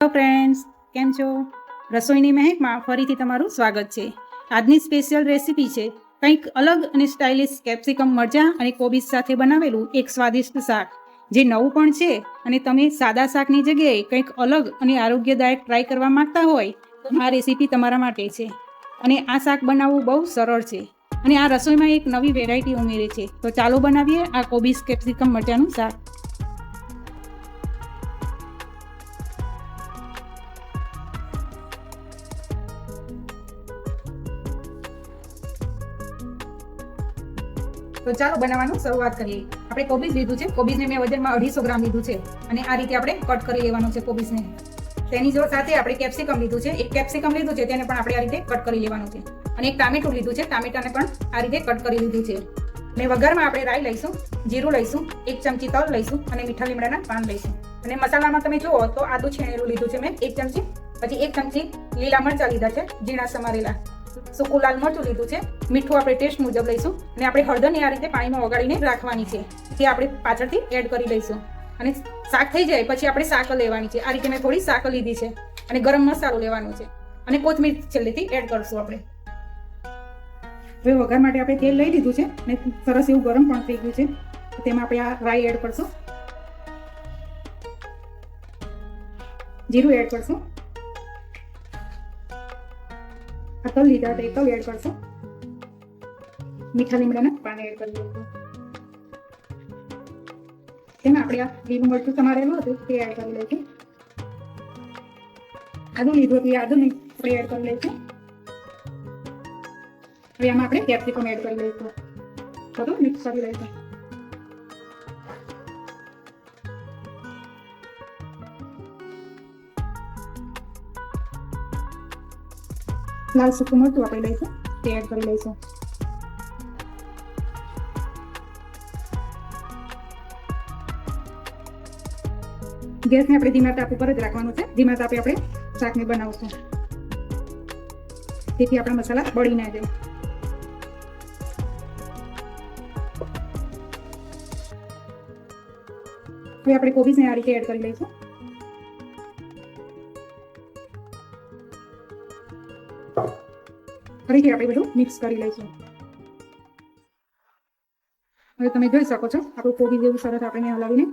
Hello friends કેમ છો? રસોઈની મહેકમાં ફરીથી તમારું સ્વાગત છે. આજની સ્પેશિયલ રેસીપી છે, કંઈક અલગ અને સ્ટાઇલિશ કેપ્સિકમ મરચાં અને કોબીજ સાથે બનાવેલું એક સ્વાદિષ્ટ શાક, જે નવું પણ છે અને તમે સાદા શાકની જગ્યાએ કંઈક અલગ અને આરોગ્યદાયક ટ્રાય કરવા માંગતા હોય, તો આ રેસીપી તમારા માટે છે. અને આ શાક બનાવવું બહુ સરળ છે. અને આ રસોઈમાં એક નવી વેરાયટી ઉમેરે છે. તો ચાલો બનાવીએ આ કોબીજ કેપ્સિકમ મરચાંનું શાક. તો ચાલો બનાવવાનું શરૂઆત કરીએ. આપણે કોબીજ લીધું છે. કોબીજને મેં વજનમાં અઢીસો ગ્રામ લીધું છે. અને આ રીતે આપણે કટ કરી લેવાનું છે કોબીજને. તેની જો સાથે આપણે કેપ્સિકમ લીધું છે. એક કેપ્સિકમ લીધું છે, તેને પણ આપણે આ રીતે કટ કરી લેવાનું છે. અને એક ટામેટું લીધું છે. ટામેટાને પણ આ રીતે કટ કરી લીધું છે. અને વઘારમાં આપણે રાઈ લઈશું, જીરું લઈશું, એક ચમચી તલ લઈશું અને મીઠા લીમડાના પાન લઈશું. અને મસાલામાં તમે જુઓ તો આદુ છીણેલું લીધું છે મેં એક ચમચી, પછી એક ચમચી લીલા મરચાં લીધા છે, ઝીણા સમારેલા. સૂકું લાલ મરચું લીધું છે. મીઠું આપણે ટેસ્ટ મુજબ લઈશું અને આપણે હળદરને આ રીતે પાણીમાં ઓગાળીને રાખવાની છે. તે આપણે પાછળથી એડ કરી લઈશું અને શાક થઈ જાય પછી આપણે સાકર લેવાની છે. આ રીતે મેં થોડી સાકર લીધી છે અને ગરમ મસાલો લેવાનો છે. અને કોથમીર છેલ્લેથી એડ કરશું આપણે. હવે વઘાર માટે આપણે તેલ લઈ લીધું છે અને સરસ એવું ગરમ પણ થઈ ગયું છે. તેમાં આપણે આ રાઈ એડ કરશું. જીરું એડ કરશું. હતા એ તલ એડ કરશો. મીઠા લીમડાના? પાન એડ કરી દઈશું તેમાં આપણે આ લીલું મરચું સમારેલું હતું તે એડ કરી લઈશું આદુ લીધું હતું એ આદુ આપણે એડ કરી લઈશું હવે આમાં આપણે કેપ્સિકમ એડ કરી લઈશું. બધું મિક્સ કરી લઈશું. લાલ સૂકું મરચું આપણે લઈશું તે એડ કરી લઈશું. ગેસને આપણે ધીમા તાપ ઉપર જ રાખવાનું છે. ધીમા તાપે આપણે શાકને બનાવશું. તેથી આપણા મસાલા બળી ના જાય. હવે આપણે કોબીજને આ રીતે એડ કરી લઈશું. ફરીથી આપણે બધું મિક્સ કરી લઈશું. હવે તમે જોઈ શકો છો, આપણું કોબી જેવું સરસ આપણે હલાવીને.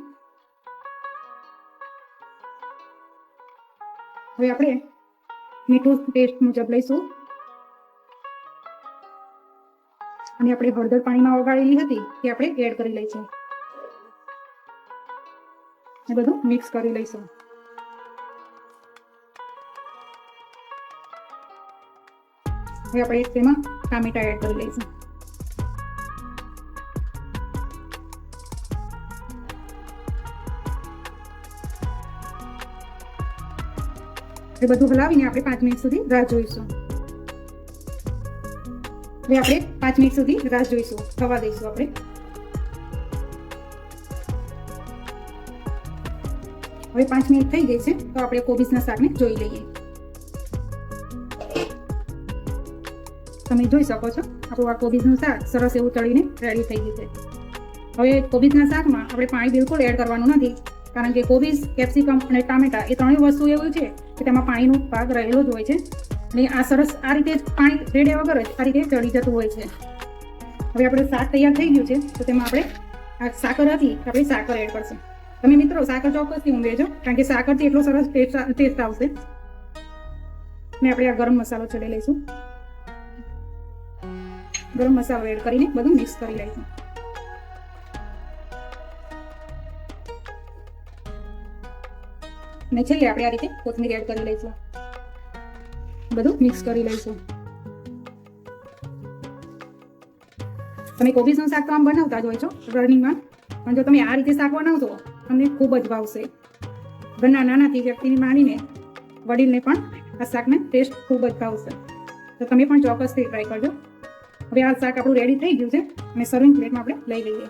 હવે આપણે મીઠું ટેસ્ટ મુજબ લઈશું. અને આપણે હળદર પાણીમાં ઓગાળેલી હતી તે આપણે એડ કરી લઈશું. એ બધું મિક્સ કરી લઈશું. હવે આપણે તેમાં ટામેટા એડ કરી લઈશું એ બધું હલાવીને આપણે પાંચ મિનિટ સુધી રાહ જોઈશું હવે આપણે પાંચ મિનિટ સુધી રાહ જોઈશું થવા દઈશું આપણે હવે પાંચ મિનિટ થઈ ગઈ છે તો આપણે કોબીજના શાકને જોઈ લઈએ તમે જોઈ શકો છો. આપણું આ કોબીજનું શાક સરસ એવું તળીને રેડી થઈ ગયું છે. હવે કોબીજના શાકમાં આપણે પાણી બિલકુલ એડ કરવાનું નથી. કારણ કે કોબીજ, કેપ્સિકમ અને ટામેટા એ ત્રણેય વસ્તુ એવું છે કે તેમાં પાણીનો ભાગ રહેલો જ હોય છે. અને આ સરસ આ રીતે પાણી રેડ્યા વગર જ આ રીતે ચડી જતું હોય છે. હવે આપણે શાક તૈયાર થઈ ગયું છે, તો તેમાં આપણે આ સાકર હતી આપણે સાકર એડ કરશું. તમે મિત્રો સાકર ચોક્કસથી ઉમેરજો કારણ કે સાકરથી એટલો સરસ ટેસ્ટ ટેસ્ટ આવશે. ને આપણે આ ગરમ મસાલો ચડી લઈશું. ગરમ મસાલો એડ કરીને બધું મિક્સ કરી લઈશું. અને છેલ્લે આપણે આ રીતે કોથમીર એડ કરી લઈશું. બધું મિક્સ કરી લઈશું. તમે કોબીજનું શાક તો આમ બનાવતા જ હોય છો, રનિંગમાં. પણ જો તમે આ રીતે શાક બનાવશો, તમને ખૂબ જ ભાવશે. ઘરના નાનાથી વ્યક્તિને માનીને વડીલને પણ આ શાકને ટેસ્ટ ખૂબ જ ભાવશે. તો તમે પણ ચોક્કસથી ટ્રાય કરજો. હવે આ શાક આપણું રેડી થઈ ગયું છે અને સર્વિંગ પ્લેટમાં આપણે લઈ લઈએ.